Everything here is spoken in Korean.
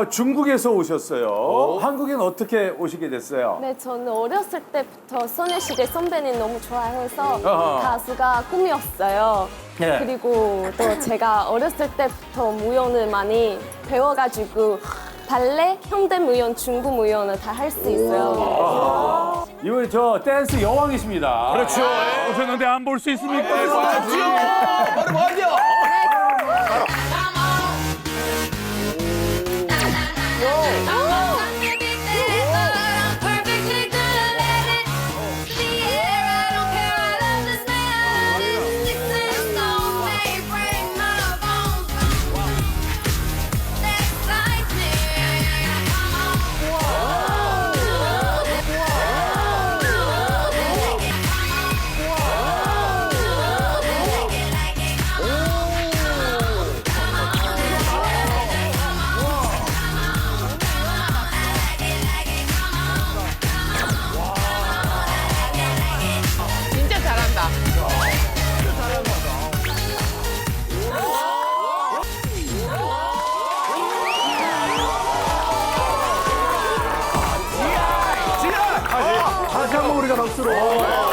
어, 중국에서 오셨어요. 한국엔 어떻게 오시게 됐어요? 네, 저는 어렸을 때부터 소녀시대 선배님 너무 좋아해서 어허. 가수가 꿈이었어요. 네. 그리고 또 제가 어렸을 때부터 무용을 많이 배워가지고 발레, 현대 무용, 중국 무용을 다 할 수 있어요. 이분 저 댄스 여왕이십니다. 그렇죠. 오셨는데 안 볼 수 있습니까? 바로 다시 한번 우리가 박수로.